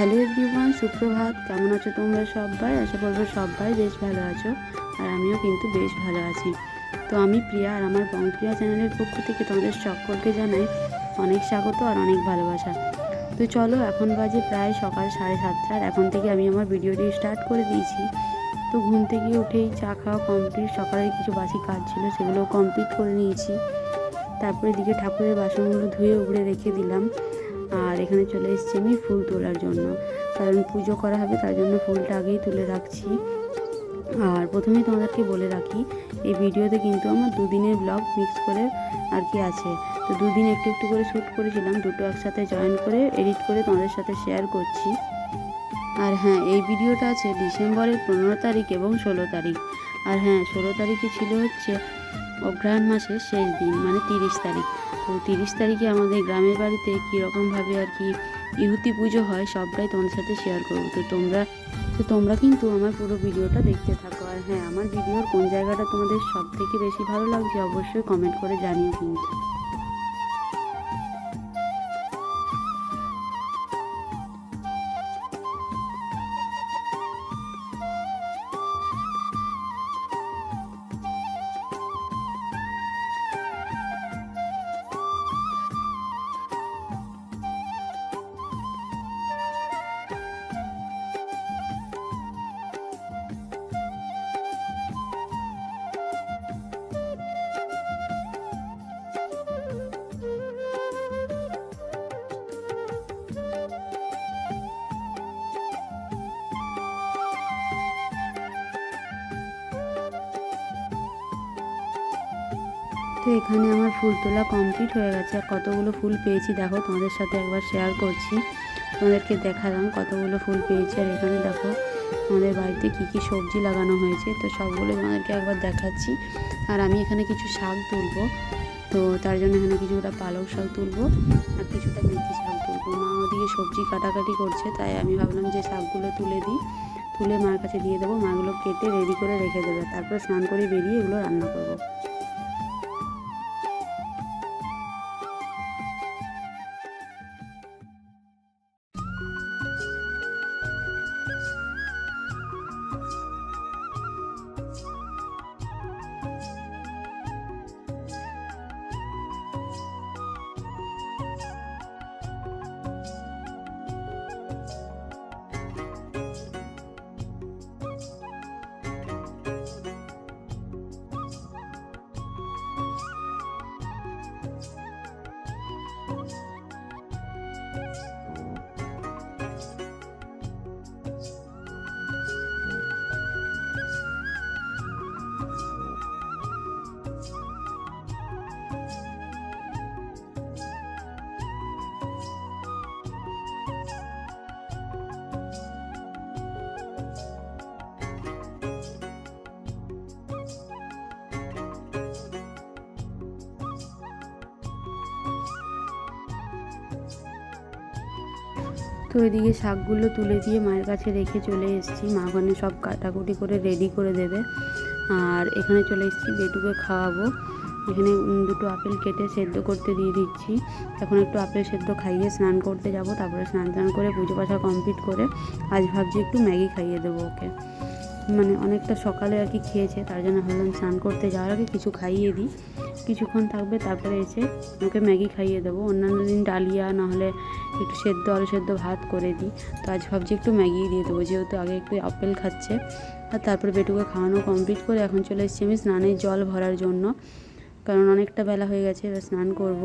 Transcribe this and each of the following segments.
Hello everyone সুপ্রভাত। কেমন আছো তোমরা সবাই? আশা করব সবাই বেশ ভালো আছো, আর আমিও কিন্তু বেশ ভালো আছি। তো আমি প্রিয়া, আর আমার বংপ্রিয়া চ্যানেলের পক্ষ থেকে তোমাদের সকলকে জানাই অনেক স্বাগত আর অনেক ভালোবাসা। তো চলো, এখন বাজে প্রায় সকাল সাড়ে সাতটার এখন থেকে আমি আমার ভিডিওটি স্টার্ট করে দিয়েছি। তো ঘুম থেকে উঠেই চা খাওয়া কমপ্লিট সকালের কিছু বাসি কাজ ছিল সেগুলো কমপ্লিট করে নিয়েছি। তারপরে এদিকে ঠাকুরের বাসনগুলো ধুয়ে, উগড়ে রেখে দিলাম। আর এখানে চলে এসেছি আমি ফুল তোলার জন্য। কারণ পুজো করা হবে, তার জন্য ফুলটা আগেই তুলে রাখছি। আর প্রথমেই তোমাদেরকে বলে রাখি, এই ভিডিওতে কিন্তু আমার দুদিনের ব্লগ মিক্স করে আর কি আছে। তো দুদিন একটু একটু করে শ্যুট করেছিলাম, দুটো একসাথে জয়েন করে এডিট করে তোমাদের সাথে শেয়ার করছি। আর হ্যাঁ এই ভিডিওটা আছে ডিসেম্বরের পনেরো তারিখ এবং ষোলো তারিখ। আর হ্যাঁ ষোলো তারিখে ছিল হচ্ছে অগ্রহায়ণ মাসের শেষ দিন মানে তিরিশ তারিখ। তো তিরিশ তারিখে আমাদের গ্রামের বাড়িতে কীরকমভাবে আর কি ইহুতি পুজো হয় সবটাই তোমাদের সাথে শেয়ার করব। তো তোমরা তো তোমরা কিন্তু আমার পুরো ভিডিওটা দেখতে থাকো। আর হ্যাঁ আমার ভিডিওর কোন জায়গাটা তোমাদের সব থেকে বেশি ভালো লাগছে অবশ্যই কমেন্ট করে জানিয়ে কিন্তু। তো এখানে আমার ফুল তোলা কমপ্লিট হয়ে গেছে। আর কতগুলো ফুল পেয়েছি দেখো, তোমাদের সাথে একবার শেয়ার করছি। তোমাদেরকে দেখালাম কতগুলো ফুল পেয়েছি। আর এখানে দেখো, আমাদের বাড়িতে কি কি সবজি লাগানো হয়েছে। তো সবগুলো তোমাদেরকে একবার দেখাচ্ছি। আর আমি এখানে কিছু শাক তুলবো। তো তার জন্য এখানে কিছুটা পালং শাক তুলবো আর কিছুটা মেথি শাক তুলবো। মা ওদিকে সবজি কাটাকাটি করছে, তাই আমি ভাবলাম যে শাকগুলো তুলে দিই। তুলে মার কাছে দিয়ে দেবো। মাগুলো কেটে রেডি করে রেখে দেবে। তারপরে স্নান করে বেরিয়ে এগুলো রান্না করব। তো এদিকে শাকগুলো তুলে দিয়ে মায়ের কাছে রেখে চলে এসেছি। মা ওখানে সব কাটাকুটি করে রেডি করে দেবে। আর এখানে চলে এসেছি বেটুকে খাওয়াবো। এখানে দুটো আপেল কেটে সেদ্ধ করতে দিয়ে দিচ্ছি। এখন একটু আপেল সেদ্ধ খাইয়ে স্নান করতে যাব। তারপরে স্নান টান করে পুজো পাশা কমপ্লিট করে আজ ভাবছি একটু ম্যাগি খাইয়ে দেবো ওকে। মানে অনেকটা সকালে আর কি খেয়েছে, তার জন্য ভাবলাম স্নান করতে যাওয়ার আগে কিছু খাইয়ে দিই। কিছুক্ষণ থাকবে, তারপরে এসে ওকে ম্যাগি খাইয়ে দেবো। অন্যান্য দিন ডালিয়া, নাহলে একটু সেদ্ধ, আলু সেদ্ধ ভাত করে দিই। তো আজ ভাবছি একটু ম্যাগি দিয়ে দেবো, যেহেতু আগে একটু আপেল খাচ্ছে। আর তারপরে বেটুকে খাওয়ানো কমপ্লিট করে এখন চলে এসেছি আমি স্নানের জল ভরার জন্য। কারণ অনেকটা বেলা হয়ে গেছে, এবার স্নান করব।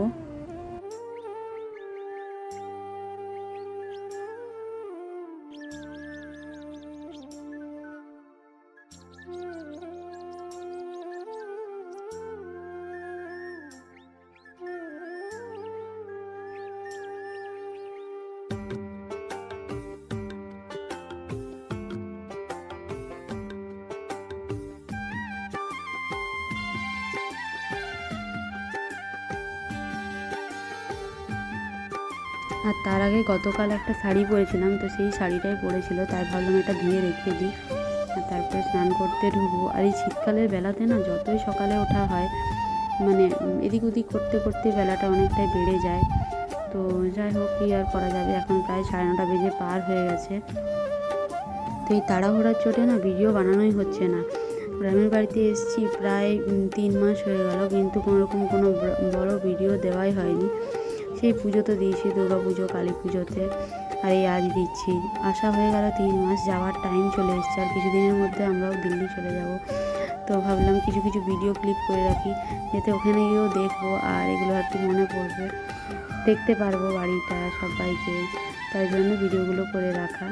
আর তার আগে গতকাল একটা শাড়ি পরেছিলাম, তো সেই শাড়িটাই পরেছিল। তাই ভাবলাম এটা ধুয়ে রেখে দিই। আর তারপরে স্নান করতে ঢুকবো। আর এই শীতকালের বেলাতে না যতই সকালে ওঠা হয় মানে এদিক ওদিক করতে করতে বেলাটা অনেকটাই বেড়ে যায়। তো যাই হোক, কী আর করা যাবে? এখন প্রায় সাড়ে নটা বেজে পার হয়ে গেছে। তো এই তাড়াহুড়ার চোটে না ভিডিও বানানোই হচ্ছে না। গ্রামের বাড়িতে এসেছি প্রায় তিন মাস হয়ে গেল, কিন্তু কোনো রকম কোনো বড় ভিডিও দেওয়াই হয়নি। সেই পুজো তো দিয়েছি, দুর্গা পুজো, কালী পুজোতে। আর এই আজ দিচ্ছি। আসা হয়ে গেল তিন মাস যাওয়ার টাইম চলে এসছে। আর কিছুদিনের মধ্যে আমরাও দিল্লি চলে যাব। তো ভাবলাম কিছু কিছু ভিডিও ক্লিক করে রাখি, যাতে ওখানে গিয়েও দেখব আর এগুলো আর কি মনে পড়বে। দেখতে পারব বাড়িটা সবাইকে। তাই জন্য ভিডিওগুলো করে রাখা।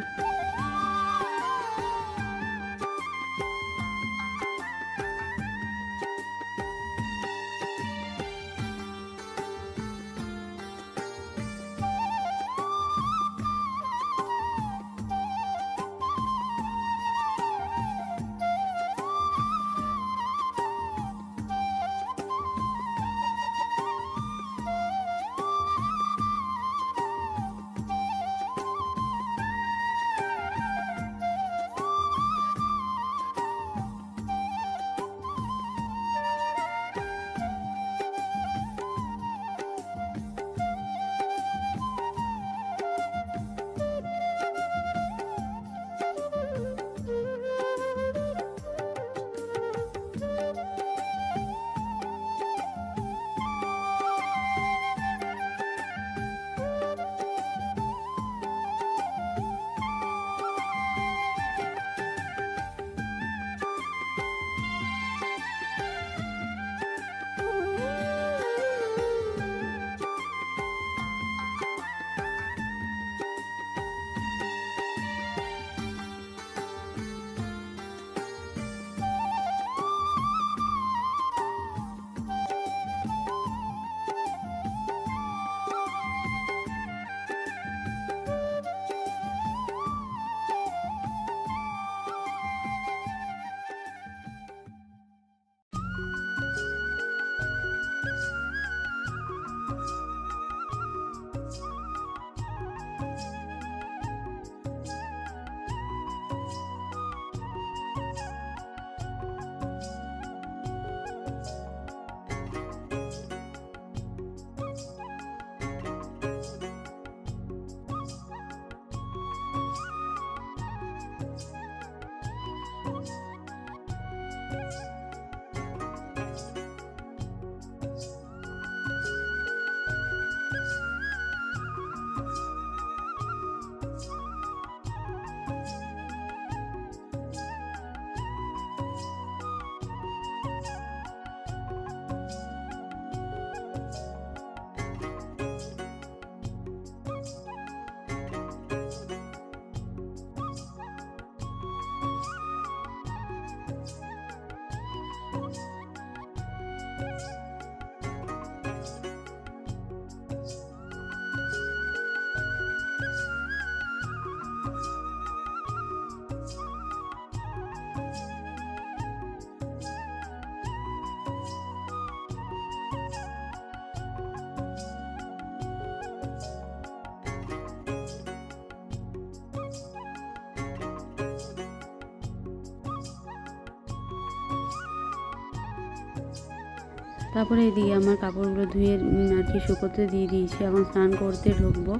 তারপরে দিয়ে আমার কাপড়গুলো ধুয়ে আর কি শুকোতে দিয়ে দিয়েছি। এখন স্নান করতে ঢুকবো।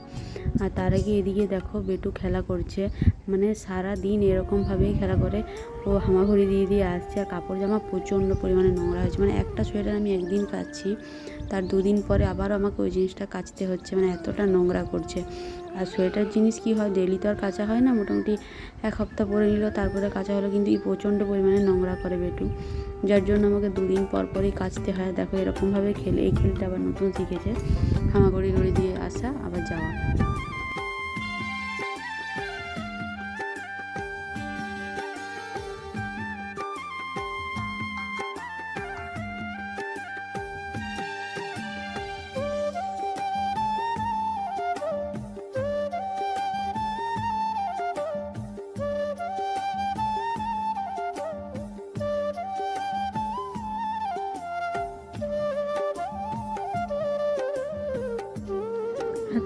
আর তার আগে এদিকে দেখো বেটু খেলা করছে। মানে সারা দিন এরকমভাবেই খেলা করে। ও হামাগুড়ি দিয়ে দিয়ে আসছে। আর কাপড় জামা প্রচণ্ড পরিমাণে নোংরা হয়েছে। মানে একটা সোয়েটার আমি একদিন কাচ্ছি তার দুদিন পরে আবার আমাকে ওই জিনিসটা কাচতে হচ্ছে। মানে এতটা নোংরা করছে। আর সোয়েটার জিনিস কি হয় ডেলি তো আর কাঁচা হয় না, মোটামুটি এক সপ্তাহ পরে নিল, তারপরে কাঁচা হলো, কিন্তু এই প্রচণ্ড পরিমাণে নোংরা করে বেটু। যার জন্য আমাকে দুদিন পর পরই কাচতে হয়। দেখো এরকমভাবে খেলে, এই খেলটা আবার নতুন শিখেছে। হামাগড়ি গড়ি দিয়ে আসা, আবার যাওয়া।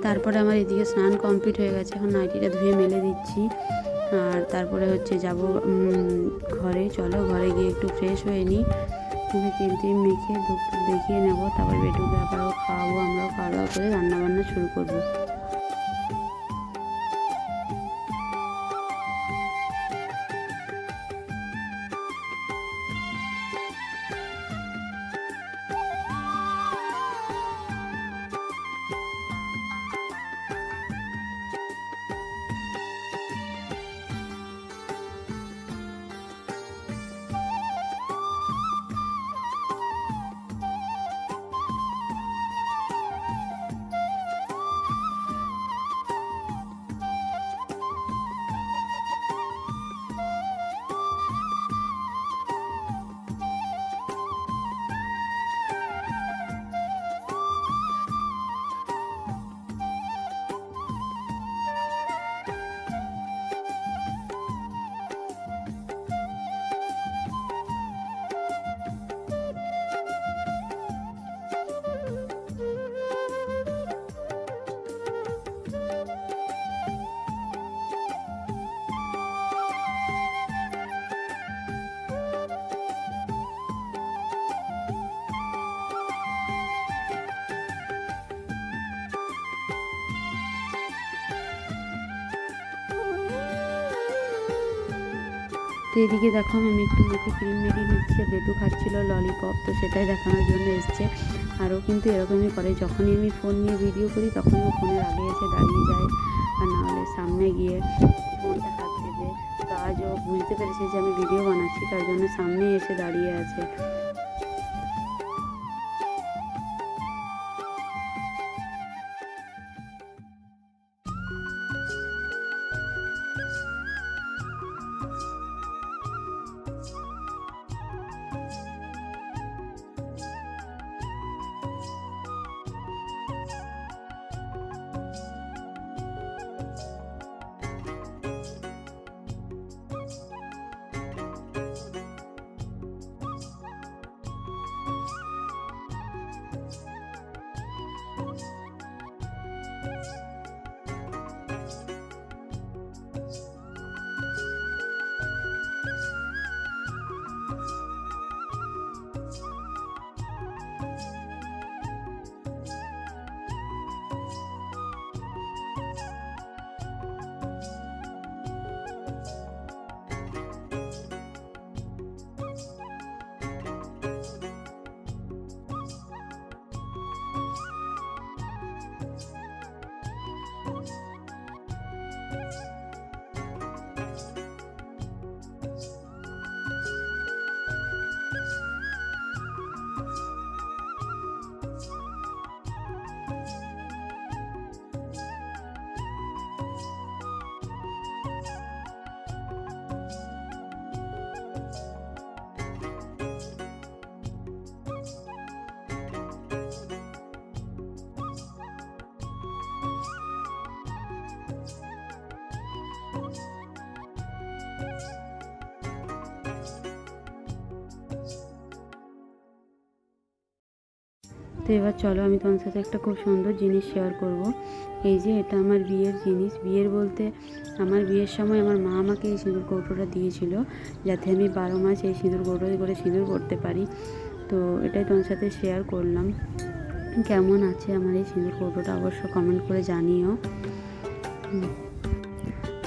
তারপরে আমার এদিকে স্নান কমপ্লিট হয়ে গেছে, এখন নাইটিটা ধুয়ে মেলে দিচ্ছি। আর তারপরে হচ্ছে যাব ঘরে। চলো, ঘরে গিয়ে একটু ফ্রেশ হয়ে নিই তিন টিম মেখে ধূপ দেখিয়ে নেব, তারপর বেটুকে আবারও খাওয়াবো, আমরাও খাওয়া দাওয়া করে রান্নাবান্না শুরু করব। তো এদিকে দেখো আমি একটু মুখে ক্রিম মেখে নিচ্ছি বেটু খাচ্ছিলো ললিপপ তো সেটাই দেখানোর জন্য এসছে। আরও কিন্তু এরকমই করে, যখনই আমি ফোন নিয়ে ভিডিও করি তখনই ও ফোনের আগে এসে দাঁড়িয়ে যায় আর নাহলে সামনে গিয়ে ফোনটা হাত দেবে। তো আজ ও বুঝতে পেরেছে যে আমি ভিডিও বানাচ্ছি, তার জন্য সামনেই এসে দাঁড়িয়ে আছে। তো এবার চলো আমি তোমার সাথে একটা খুব সুন্দর জিনিস শেয়ার করব। এই যে এটা আমার বিয়ের জিনিস। বিয়ের বলতে আমার বিয়ের সময় আমার মা আমাকে এই সিঁদুর কৌটোটা দিয়েছিল যাতে আমি বারো মাস এই সিঁদুর কৌটোয় করে সিঁদুর করতে পারি। তো এটাই তোমার সাথে শেয়ার করলাম। কেমন আছে আমার এই সিঁদুর কৌটোটা অবশ্য কমেন্ট করে জানিও।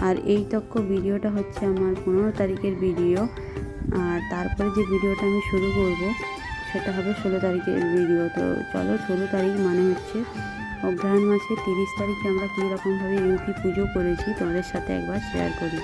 আর এই তক্ক ভিডিওটা হচ্ছে আমার পনেরো তারিখের ভিডিও। আর তারপরে যে ভিডিওটা আমি শুরু করব সেটা হবে ষোলো তারিখের ভিডিও তো চলো, ষোলো তারিখ মানে হচ্ছে অগ্রহায়ণ মাসে তিরিশ তারিখে আমরা কীরকমভাবে ইউপি পুজো করেছি, তোমাদের সাথে একবার শেয়ার করি।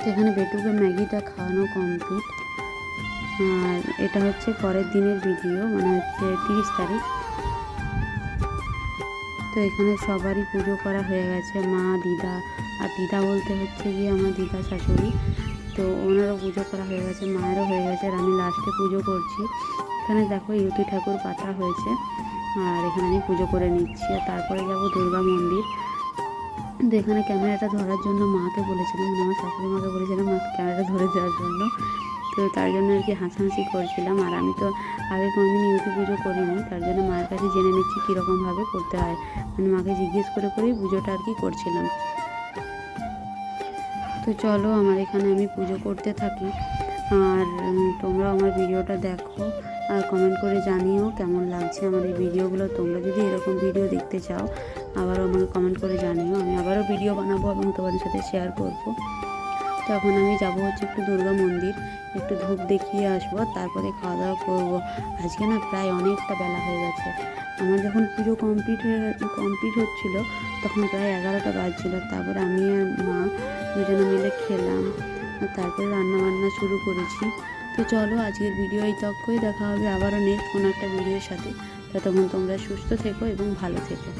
তো এখানে বেটুকে ম্যাগিটা খাওয়ানো কমপ্লিট। আর এটা হচ্ছে পরের দিনের ভিডিও মানে হচ্ছে তিরিশ তারিখ। তো এখানে সবারই পুজো করা হয়ে গেছে, মা, দিদা, আর দিদা বলতে হচ্ছে গিয়ে আমার দিদা শাশুড়ি। তো ওনারও পুজো করা হয়ে গেছে, মায়েরও হয়ে গেছে, আর আমি লাস্টে পুজো করছি। এখানে দেখো ইউতি ঠাকুর পাতা হয়েছে, আর এখানে আমি পুজো করে নিচ্ছি। আর তারপরে যাব দুর্গা মন্দির। তো এখানে ক্যামেরাটা ধরার জন্য মাকে বলেছিলাম মানে আমার শাশুড়ি মাকে বলেছিলাম মা, ক্যামেরাটা ধরে দেওয়ার জন্য। তো তার জন্য আর কি হাসাহাসি করছিলাম। আর আমি তো আগে কোনোদিন ইউটি পুজো করিনি, তার জন্য মায়ের কাছে জেনে নিচ্ছি কীরকমভাবে করতে হয়। মানে মাকে জিজ্ঞেস করে করেই পুজোটা আর কি করছিলাম। তো চলো আমার এখানে আমি পুজো করতে থাকি। আর তোমরা আমার ভিডিওটা দেখো। আর কমেন্ট করে জানিও কেমন লাগছে আমার এই ভিডিওগুলো। তোমরা যদি এরকম ভিডিও দেখতে চাও আবারও আমাকে কমেন্ট করে জানিও। আমি আবারও ভিডিও বানাবো এবং তোমাদের সাথে শেয়ার করব। তো এখন আমি যাব হচ্ছে একটু দুর্গা মন্দির, একটু ধূপ দেখিয়ে আসব, তারপরে খাওয়া দাওয়া করব। আজকে না প্রায় অনেকটা বেলা হয়ে গেছে। আমার যখন পুজো কমপ্লিট হয়ে কমপ্লিট হচ্ছিল, তখন প্রায় এগারোটা বাজছিল। তারপরে আমি আর মা দুজনে মিলে খেলাম তারপরে রান্না বান্না শুরু করেছি। তো চলো আজকের ভিডিও এই তক্কই। দেখা হবে আবারও নেক্সট কোনো একটা ভিডিওর সাথে। ততক্ষণ তোমরা সুস্থ থেকো এবং ভালো থেকো।